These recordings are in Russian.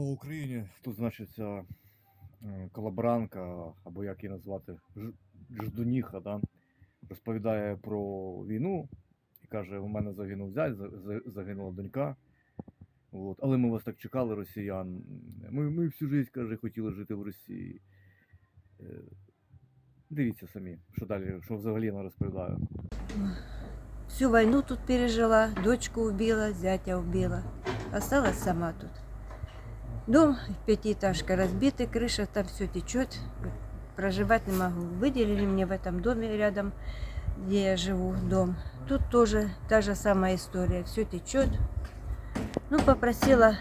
Україні тут значиться е, колаборанка, або як її назвати, Ждуніха, да? розповідає про війну і каже, у мене загинув зять, за- за- загинула донька. От. Але ми вас так чекали, росіян. Ми, ми всю життя, каже, хотіли жити в Росії. Е, Дивіться самі, що далі, що взагалі вона розповідає. Всю войну тут пережила, дочку убила, зятя убила. Осталась сама тут. Дом, пятиэтажка разбитый, крыша, там все течет. Проживать не могу. Выделили мне в этом доме рядом, где я живу, дом. Тут тоже та же самая история. Все течет. Ну, попросила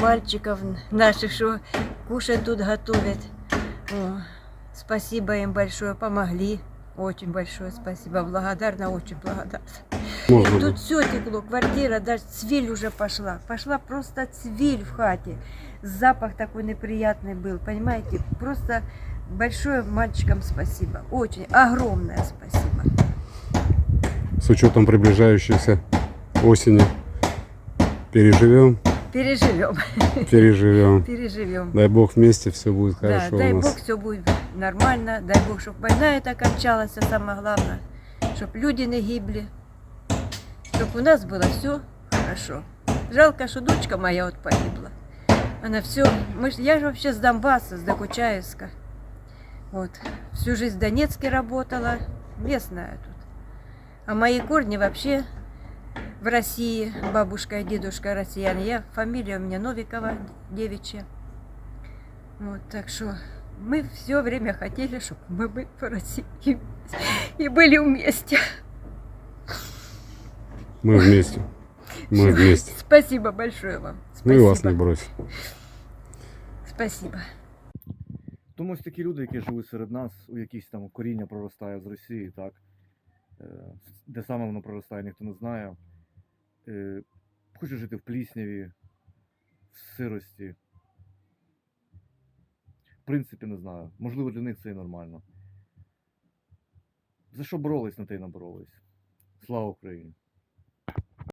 мальчиков наших, что кушать тут готовят. О, спасибо им большое, помогли. Очень большое спасибо. Благодарна, очень благодарна. Можно Тут все текло, квартира, даже цвиль уже пошла. Пошла просто цвиль в хате. Запах такой неприятный был, понимаете? Просто большое мальчикам спасибо. Очень огромное спасибо. С учетом приближающейся осени. Переживем, Переживем, переживем. переживем. Дай бог вместе все будет Да, хорошо дай у бог нас. все будет нормально, дай бог, чтобы война эта кончалась, а самое главное, чтобы люди не гибли, чтобы у нас было все хорошо. Жалко, что дочка моя вот погибла. Она все, мы, я же вообще с Донбасса, с Докучаевска. Вот, всю жизнь в Донецке работала, местная тут. А мои корни вообще в России, бабушка и дедушка россияне. Я, фамилия у меня Новикова, девичья. Вот, так что мы все время хотели, чтобы мы были в России и были вместе. Мы вместе. Мы вместе. Спасибо большое вам. Мы Спасибо. вас не бросим. Спасибо. Тому ось такі люди, які живуть серед нас, у якісь там коріння проростає з Росії, так? Е, Де саме воно проростає, ніхто не знає. Е, Хочуть жити в плісняві, в сирості. В принципі, не знаю. Можливо, для них це і нормально. За що боролись, на те й наборолись. Слава Україні!